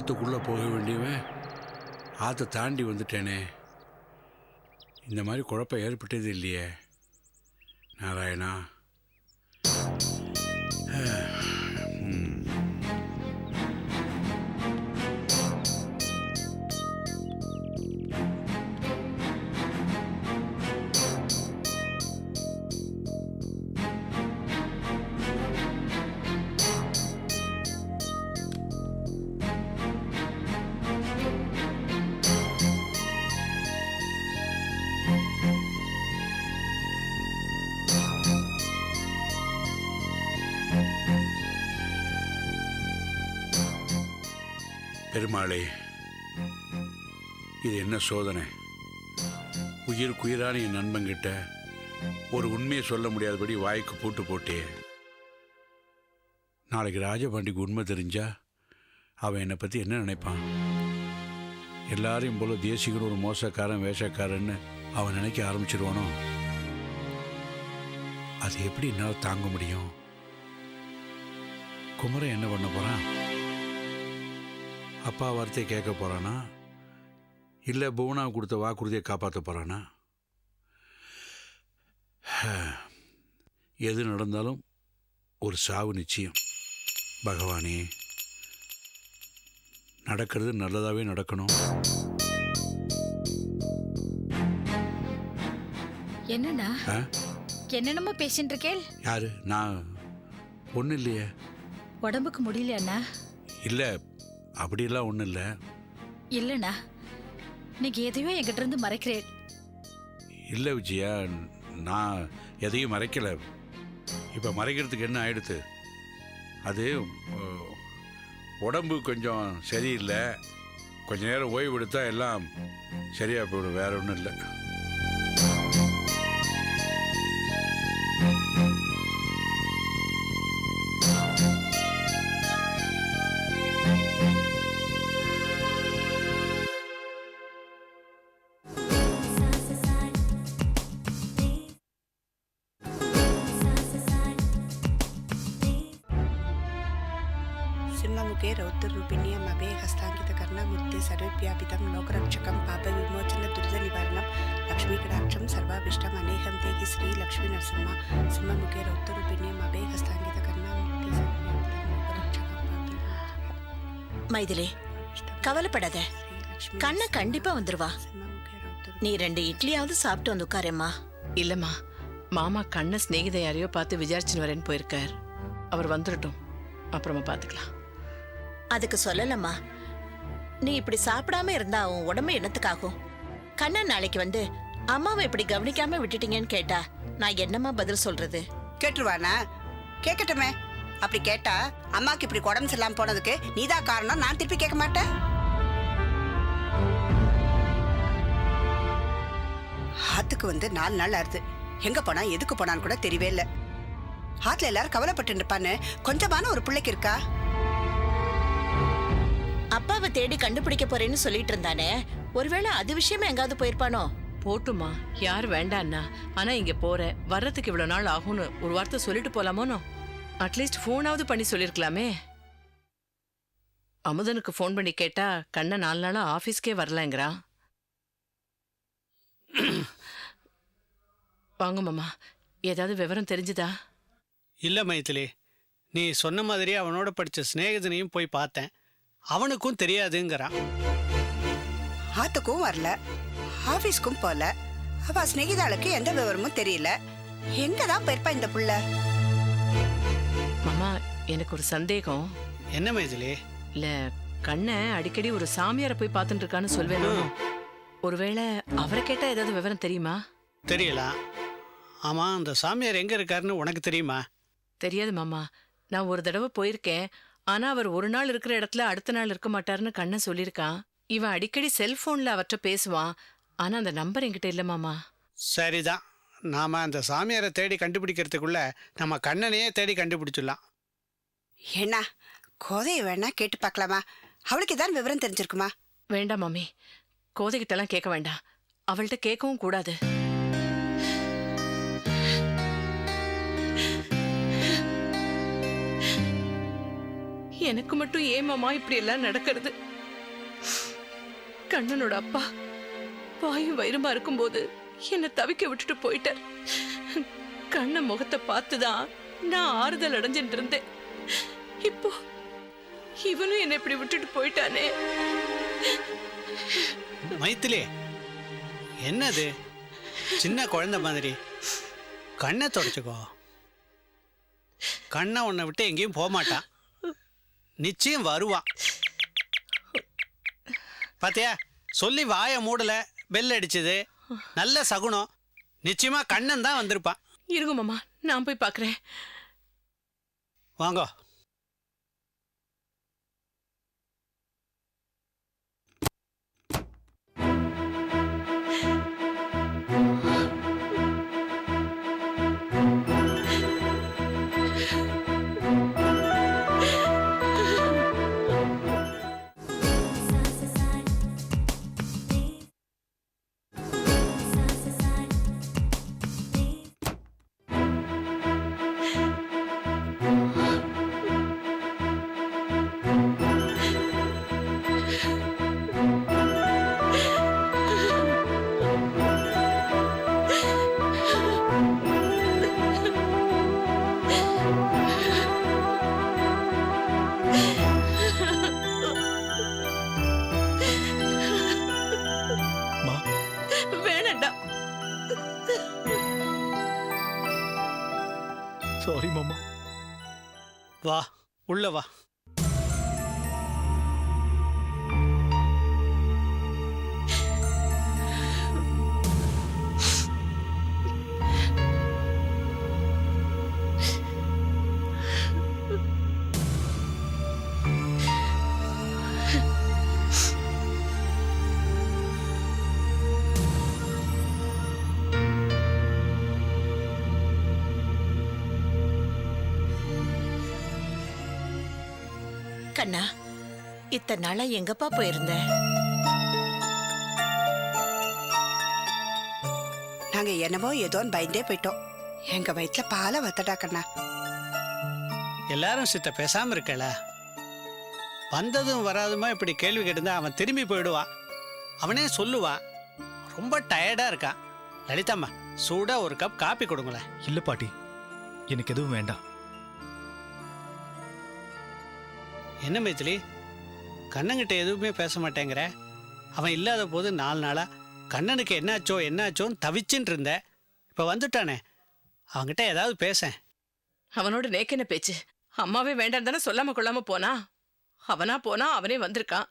ஆற்றுக்குள்ளே போக வேண்டியவன் ஆற்றை தாண்டி வந்துட்டேனே. இந்த மாதிரி குழப்பம் ஏற்பட்டது இல்லையே. நாராயணா. பெருமாளே இது என்ன சோதனை? உயிர் குயிரான என் நண்பங்கிட்ட ஒரு உண்மையை சொல்ல முடியாதபடி வாய்க்கு பூட்டு போட்டே. நாளைக்கு ராஜபாண்டிக்கு உண்மை தெரிஞ்சா அவன் என்னை பற்றி என்ன நினைப்பான்? எல்லாரையும் போல தேசிகன் ஒரு மோசக்காரன் வேஷக்காரன்னு அவன் நினைக்க ஆரம்பிச்சிருவானோ? அது எப்படி என்னால் தாங்க முடியும்? குமரன் என்ன பண்ண போகிறான் அப்பா வார்த்தையை கேட்க போகிறானா இல்லை புவனா கொடுத்த வாக்குறுதியை காப்பாற்ற போகிறானா எது நடந்தாலும் ஒரு சாவு நிச்சயம். பகவானே நடக்கிறது நல்லதாகவே நடக்கணும். என்னண்ணா? ஆ? என்னென்னமோ பேசிட்டு இருக்கேள். யாரு? நான் ஒன்றும் இல்லையே. உடம்புக்கு முடியல அண்ணா? இல்லை அப்படிலாம் ஒன்றும் இல்லை. இல்லண்ணா நீங்க எதையோ என்கிட்ட இருந்து மறைக்கிறேன். இல்லை விஜயா நான் எதையும் மறைக்கலை. இப்போ மறைக்கிறதுக்கு என்ன ஆயிடுத்து அது அஹ், உடம்பு கொஞ்சம் சரியில்லை. கொஞ்ச நேரம் ஓய்வு எடுத்தா எல்லாம் சரியாக போயிடும் வேற ஒன்றும் இல்லை. పుణ్యమభే హస్తాంకితకర్ణ ముక్తి సర్వవ్యాపితం లోకరక్షకం పాప విమోచన దురిత నివారణం లక్ష్మీకటాక్షం సర్వాభిష్టం అనేహం తేగి శ్రీ లక్ష్మీ నరసింహ సింహముఖే రౌత్తరు పుణ్యమభే హస్తాంకితకర్ణ ముక్తి மைதிலி கவலைப்படாத. கண்ண கண்டிப்பா வந்துருவா. நீ ரெண்டு இட்லியாவது சாப்பிட்டு வந்து உட்காரேம்மா. இல்லம்மா மாமா கண்ணை ஸ்நேகிதை யாரையோ பார்த்து விசாரிச்சுன்னு வரேன்னு போயிருக்கார். அவர் வந்துடட்டும் அப்புறமா பார்த்துக்கலாம். அதுக்கு சொல்லலம்மா. நீ இப்படி சாப்பிடாம இருந்தா உன் உடம்பு என்னத்துக்காகும்? கண்ணன் நாளைக்கு வந்து அம்மாவை இப்படி கவனிக்காம விட்டுட்டீங்கன்னு கேட்டா நான் என்னம்மா பதில் சொல்றது? கேட்டுருவானா? கேட்கட்டுமே அப்படி கேட்டா அம்மாக்கு இப்படி உடம்பு சரியில்லாம போனதுக்கு நீதான் காரணம்? நான் திருப்பி கேட்க மாட்டேன்? ஆத்துக்கு வந்து நாலு நாள் ஆறுது. எங்க போனா எதுக்கு போனான்னு கூட தெரியவே இல்லை. ஆத்துல எல்லாரும் கவலைப்பட்டு இருப்பான்னு கொஞ்சமான ஒரு பிள்ளைக்கு இருக்கா? அப்பாவை தேடி கண்டுபிடிக்க போறேன்னு சொல்லிட்டு இருந்தானே. ஒருவேளை அது விஷயமா எங்காவது போயிருப்பானோ? போட்டுமா. யார் வேண்டான்னா ஆனா இங்க போற. வர்றதுக்கு இவ்வளவு நாள் ஆகும்னு ஒரு வார்த்தை சொல்லிட்டு போலாமோனோ? அட்லீஸ்ட் ஃபோனாவது பண்ணி சொல்லிருக்கலாமே. அமுதனுக்கு ஃபோன் பண்ணி கேட்டா கண்ண நாலு நாளா ஆபீஸ்க்கே வரலங்கிறான் வாங்க மாமா. ஏதாவது விவரம் தெரிஞ்சுதா? இல்லை மைத்திலி நீ சொன்ன மாதிரியே அவனோட படித்த சிநேகிதனையும் போய் பார்த்தேன். அவனுக்கும் தெரியாதுங்கிறான். ஆத்துக்கும் வரல. ஆபீஸ்க்கும் போல. அவ சிநேகிதாளுக்கு எந்த விவரமும் தெரியல. எங்க தான் போயிருப்பா இந்த புள்ள? மாமா எனக்கு ஒரு சந்தேகம். என்ன மைதிலி? இல்ல கண்ண அடிக்கடி ஒரு சாமியாரை போய் பார்த்துட்டு இருக்கான்னு சொல்வேன் ஒருவேளை அவரை கேட்டா ஏதாவது விவரம் தெரியுமா? தெரியலாம் ஆமாம் அந்த சாமியார் எங்கே இருக்காருன்னு உனக்கு தெரியுமா? தெரியாது மாமா. நான் ஒரு தடவை போயிருக்கேன். ஆனா அவர் ஒரு நாள் இருக்கிற இடத்துல அடுத்த நாள் இருக்க மாட்டாருன்னு கண்ணன் சொல்லியிருக்கான். இவன் அடிக்கடி செல்போன்ல அவர்கிட்ட பேசுவான். ஆனா அந்த நம்பர் என்கிட்ட இல்ல மாமா. சரிதான். நாம் அந்த சாமியாரை தேடி கண்டுபிடிக்கிறதுக்குள்ள நம்ம கண்ணனையே தேடி கண்டுபிடிச்சிடலாம். ஏன்னா கோதையை வேணா கேட்டு பார்க்கலாமா? அவளுக்கு ஏதாவது விவரம் தெரிஞ்சிருக்குமா? வேண்டாம் மாமி. கோதைகிட்டலாம் கேட்க வேண்டாம். அவள்கிட்ட கேட்கவும் கூடாது. எனக்கு மட்டும் ஏன் இப்படி எல்லாம் நடக்கிறது? கண்ணனோட அப்பா வாயும் வயிறுமா இருக்கும்போது என்னை தவிக்க விட்டுட்டு போயிட்டார். கண்ண முகத்தை பார்த்துதான் நான் ஆறுதல் அடைஞ்சிட்டு இருந்தேன். இப்போ இவனும் என்னை இப்படி விட்டுட்டு போயிட்டானே. மைத்திலே என்னது? சின்ன குழந்தை மாதிரி. கண்ணை தொடச்சுக்கோ. கண்ணை உன்னை விட்டு எங்கேயும் போக மாட்டான். நிச்சயம் வருவான் பாத்தியா சொல்லி வாயை மூடல பெல் அடிச்சது. நல்ல சகுனம். நிச்சயமா கண்ணன் தான் வந்திருப்பான். இருங்க மாமா நான் போய் பார்க்கறேன் வாங்கோ. உள்ளவா கண்ணா இத்தனை நாளா எங்கப்பா போயிருந்த? நாங்க என்னவோ ஏதோன்னு பயந்தே போயிட்டோம். எங்க வயிற்றுல பாலை வத்தடா கண்ணா. எல்லாரும் சித்த பேசாம இருக்கல? வந்ததும் வராதுமா இப்படி கேள்வி கேட்டிருந்தா அவன் திரும்பி போயிடுவான் அவனே சொல்லுவான் ரொம்ப டயர்டா இருக்கான். லலிதாம்மா சூடா ஒரு கப் காப்பி கொடுங்களேன். இல்ல பாட்டி எனக்கு எதுவும் வேண்டாம். என்ன மைத்திலி கண்ணங்கிட்ட எதுவுமே பேச மாட்டேங்கிற? அவன் இல்லாத போது நாலு நாளா கண்ணனுக்கு என்னாச்சோ என்னாச்சோன்னு தவிச்சுட்டு இருந்த. இப்போ வந்துட்டானே. அவன்கிட்ட ஏதாவது பேசேன். அவனோட நேக்கென்ன பேச்சு. அம்மாவே வேண்டாம் தானே சொல்லாம கொள்ளாம போனா? அவனா போனா அவனே வந்திருக்கான்.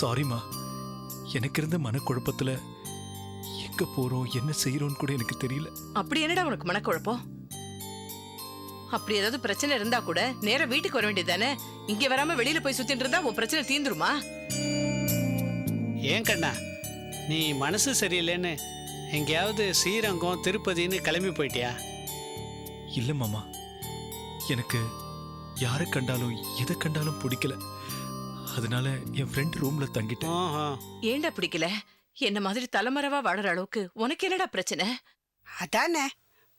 சாரிம்மா எனக்கு இருந்த மனக்குழப்பத்துல எங்க போறோம் என்ன செய்யறோம்னு கூட எனக்கு தெரியல. அப்படி என்னடா உனக்கு மனக்குழப்பம்? அப்படி ஏதாவது பிரச்சனை இருந்தா கூட நேரா வீட்டுக்கு வர வேண்டியதானே இங்க வராம வெளியில போய் சுத்திட்டு இருந்தா உன் பிரச்சனை தீந்துருமா ஏன் கண்ணா? நீ மனசு சரியில்லைன்னு எங்கேயாவது ஸ்ரீரங்கம் திருப்பதின்னு கிளம்பி போயிட்டியா? இல்ல மாமா. எனக்கு யாரை கண்டாலும் எதை கண்டாலும் பிடிக்கல. அதனால என் ஃப்ரெண்ட் ரூம்ல தங்கிட்டேன். ஏன்டா பிடிக்கல? என்ன மாதிரி தலைமறைவா வாழற அளவுக்கு உனக்கு என்னடா பிரச்சனை? அதானே.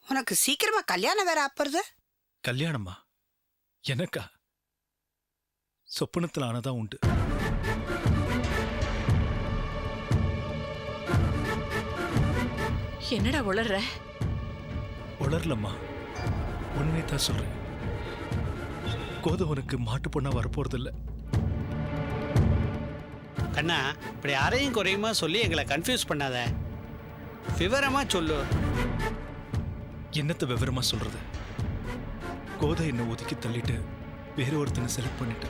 உனக்கு சீக்கிரமா கல்யாணம் வேற ஆப்புறது கல்யாணமா? எனக்கா? சொப்பனத்தில் ஆனதான் உண்டு. என்னடா உளர்ற? உளரலம்மா. உண்மையை தான் சொல்றேன். கோதை உனக்கு மாட்டு பொண்ணா வரப்போறதில்ல. கண்ணா இப்படி அரையும் குறையுமா சொல்லி எங்களை கன்ஃபியூஸ் பண்ணாத. விவரமா சொல்லு. என்னத்த விவரமா சொல்றது? கோதை என்னை ஒதுக்கி தள்ளிட்டு வேற ஒருத்தனை செலக்ட் பண்ணிட்டு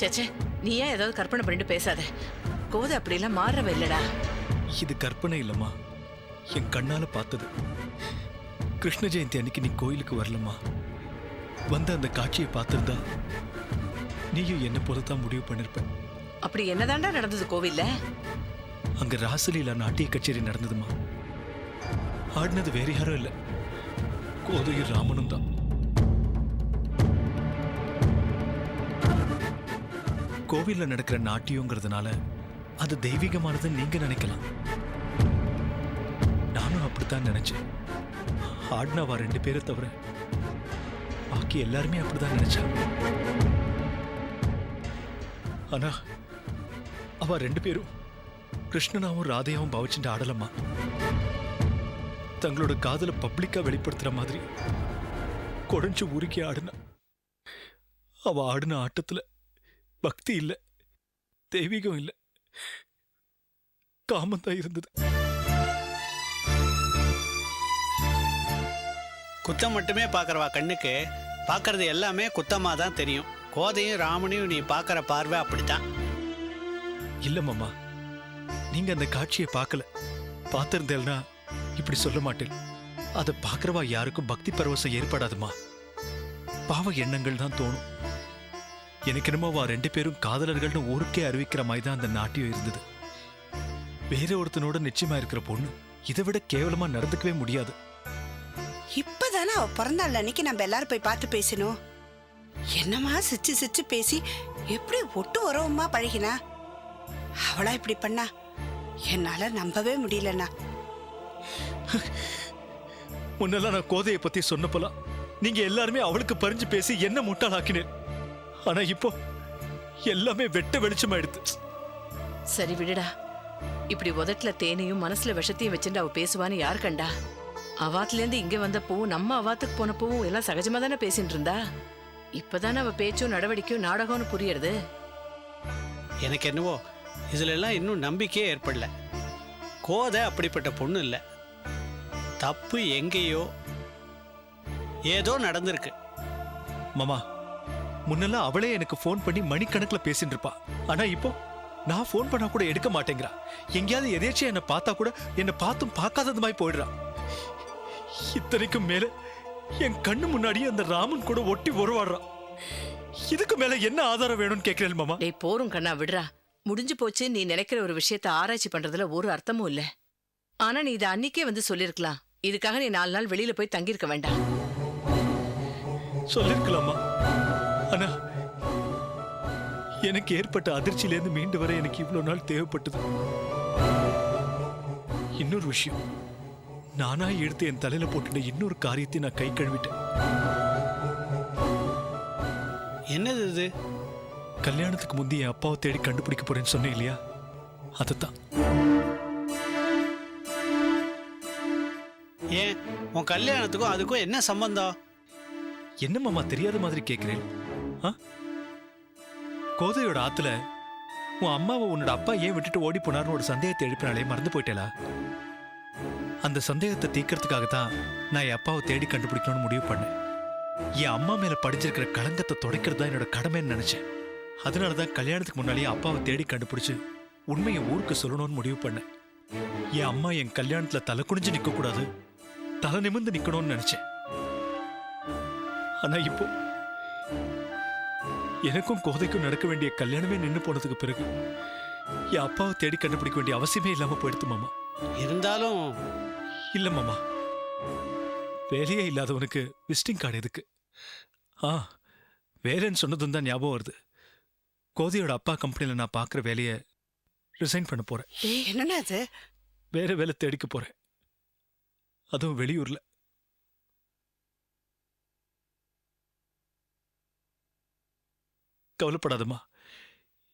சேச்சே நீ ஏன் ஏதாவது கற்பனை பண்ணிட்டு பேசாத. கோதை அப்படிலாம் மாறவே இல்லடா. இது கற்பனை இல்லம்மா. என் கண்ணால பார்த்தது. கிருஷ்ண ஜெயந்தி அன்னைக்கு நீ கோயிலுக்கு வரலம்மா. வந்த அந்த காட்சியை பார்த்திருந்தா நீயும் என்ன போலத்தான் முடிவு பண்ணிருப்ப. அப்படி என்னதான்டா நடந்தது கோவில்ல? அங்க ராசலீலா நாட்டிய கச்சேரி நடந்ததுமா ஆடினது வேற யாரும் இல்ல. கோதையும் ராமனும் தான். கோவில்ல நடக்கிற நாட்டியங்கிறதுனால அது தெய்வீகமானது நீங்க நினைக்கலாம். நானும் அப்படித்தான் நினைச்சேன். ஆடினவா ரெண்டு பேரை தவிர பாக்கி எல்லாருமே அப்படிதான் நினைச்சாங்க. ஆனா அவ ரெண்டு பேரும் கிருஷ்ணனாவும் ராதையாவும் பவச்சுட்டு ஆடலம்மா. தங்களோட காதல பப்ளிக்கா வெளிப்படுத்துற மாதிரி குறைஞ்சு உருக்கி ஆடுனா. அவ ஆடின ஆட்டத்துல பக்தி இல்ல தெய்வீகம் இல்ல காமந்தான் இருந்தது. குத்தம் மட்டுமே பார்க்கறவா கண்ணுக்கு? பார்க்கறது எல்லாமே குத்தமாக தான் தெரியும். கோதையும் ராமனையும் நீ பார்க்குற பார்வை அப்படித்தான். இல்ல மாமா நீங்க அந்த காட்சியை பார்க்கல பார்த்திருந்தேன்னா இப்படி சொல்ல மாட்டேன். அதை பார்க்கறவா யாருக்கும் பக்தி பரவசம் ஏற்படாதுமா? பாவ எண்ணங்கள் தான் தோணும். எனக்கு என்னமோ ரெண்டு பேரும் காதலர்கள்னு ஊருக்கே அறிவிக்கிற மாதிரி தான் அந்த நாட்டியம் இருந்தது. வேற ஒருத்தனோட நிச்சயமா இருக்கிற பொண்ணு இதை விட கேவலமா நடந்துக்கவே முடியாது. இப்பதானே அவ பிறந்தாள் அன்னைக்கு நம்ம எல்லாரும் போய் பார்த்து பேசணும் என்னமா சிச்சு சிச்சு பேசி எப்படி ஒட்டு உறவுமா பழகினா? அவளா இப்படி பண்ணா? என்னால நம்பவே முடியலண்ணா. முன்னெல்லாம் நான் கோதையை பத்தி சொன்னப்பலாம் நீங்க எல்லாருமே அவளுக்கு பறிஞ்சு பேசி என்ன முட்டாளாக்கினேன். ஆனா இப்போ எல்லாமே வெட்ட வெளிச்சமாயிடுது. சரி விடுடா. இப்படி உதட்டுல தேனையும் மனசுல விஷத்தையும் வச்சுட்டு அவ பேசுவான்னு யார் கண்டா? அவாத்துல இருந்து இங்க வந்தப்பவும் நம்ம அவாத்துக்கு போனப்பவும் எல்லாம் சகஜமா தானே பேசிட்டு இருந்தா? இப்பதானே அவ பேச்சும் நடவடிக்கையும் நாடகம்னு புரியறது? எனக்கு என்னவோ இதுல எல்லாம் இன்னும் நம்பிக்கையே ஏற்படல. கோதை அப்படிப்பட்ட பொண்ணு இல்லை. தப்பு எங்கேயோ ஏதோ நடந்திருக்கு. மாமா முன்னெல்லாம் அவளே எனக்கு ஃபோன் பண்ணி மணிக்கணக்குல பேசிட்டு இருப்பா. ஆனா இப்போ நான் ஃபோன் பண்ணா கூட எடுக்க மாட்டேங்கிறா. எங்கேயாவது எதேச்சியா என்ன பார்த்தா கூட என்னை பார்த்தும் பார்க்காதது மாதிரி போயிடுறா. இத்தனைக்கும் மேல என் கண்ணு முன்னாடியே அந்த ராமன் கூட ஒட்டி உருவாடுறான் இதுக்கு மேல என்ன ஆதாரம் வேணும்னு கேட்கிறேன் மாமா. டேய் போரும் கண்ணா விடுறா. முடிஞ்சு போச்சு நீ நினைக்கிற ஒரு விஷயத்த ஆராய்ச்சி பண்றதுல ஒரு அர்த்தமும் இல்ல. ஆனா நீ இதை அன்னிக்கே வந்து சொல்லிருக்கலாம். இதுக்காக நீ நாலு நாள் வெளியில போய் தங்கியிருக்க வேண்டாம். சொல்லிருக்கலாமா? ஆனா எனக்கு ஏற்பட்ட அதிர்ச்சியிலேருந்து மீண்டு வர எனக்கு இவ்வளவு நாள் தேவைப்பட்டது. இன்னொரு விஷயம் நானா எடுத்து என் தலையில போட்டுட்ட இன்னொரு காரியத்தை நான் கை கழுவிட்டேன். என்னது இது? கல்யாணத்துக்கு முந்தி என் அப்பாவை தேடி கண்டுபிடிக்க போறேன்னு சொன்னேன் இல்லையா? அதுதான். உன் கல்யாணத்துக்கும் அதுக்கும் என்ன சம்பந்தம்? என்ன மாமா தெரியாத மாதிரி கேட்கிறேன் ஆ? கோதையோட ஆத்துல உன் அம்மாவை உன்னோட அப்பா ஏன் விட்டுட்டு ஓடி போனார்னு ஒரு சந்தேகத்தை எழுப்பினாலே மறந்து போயிட்டேலா? அந்த சந்தேகத்தை தீக்கிறதுக்காக தான் நான் என் அப்பாவை தேடி கண்டுபிடிக்கணும்னு முடிவு பண்ணேன். என் அம்மா மேல படிச்சிருக்கிற களங்கத்தை துடைக்கிறது தான் என்னோட கடமைன்னு நினைச்சேன். அதனால தான் கல்யாணத்துக்கு முன்னாலேயே அப்பாவை தேடி கண்டுபிடிச்சு உண்மையை ஊருக்கு சொல்லணும்னு முடிவு பண்ணேன். என் அம்மா என் கல்யாணத்துல தலை குனிஞ்சு நிற்கக்கூடாது கூடாது தலை நிமிர்ந்து நிக்கணும்னு நினைச்சேன். ஆனா இப்போ எனக்கும் கோதைக்கும் நடக்க வேண்டிய கல்யாணமே நின்னு போனதுக்கு பிறகு என் அப்பாவை தேடி கண்டுபிடிக்க வேண்டிய அவசியமே இல்லாம போயிடுத்து மாமா. இருந்தாலும் இல்ல மாமா. வேலையே இல்லாதவனுக்கு விசிட்டிங் கார்டு எதுக்கு? ஆ வேலைன்னு சொன்னதும் தான் ஞாபகம் வருது. கோதையோட அப்பா கம்பெனியில் நான் பார்க்குற வேலையை ரிசைன் பண்ண போறேன். என்னண்ணா அது வேற வேலை தேடிக்க போறேன். அதுவும் வெளியூர்ல. கவலைப்படாதம்மா.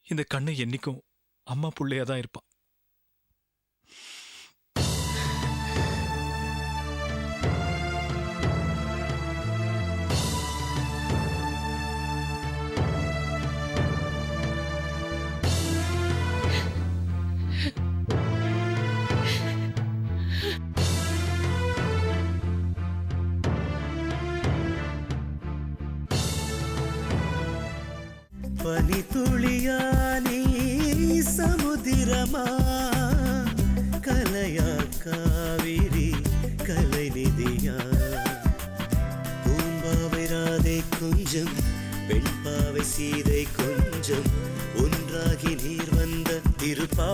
இந்த கண்ணு என்னைக்கும் அம்மா புள்ளையா தான் இருப்பான் పనితుళియా నీ సముదిరమా கலையா காவிரி கலை நிதியா பூம்பாவை ராதை கொஞ்சம் பெண்பாவை சீதை கொஞ்சம் ஒன்றாகி நீர் வந்த திருப்பா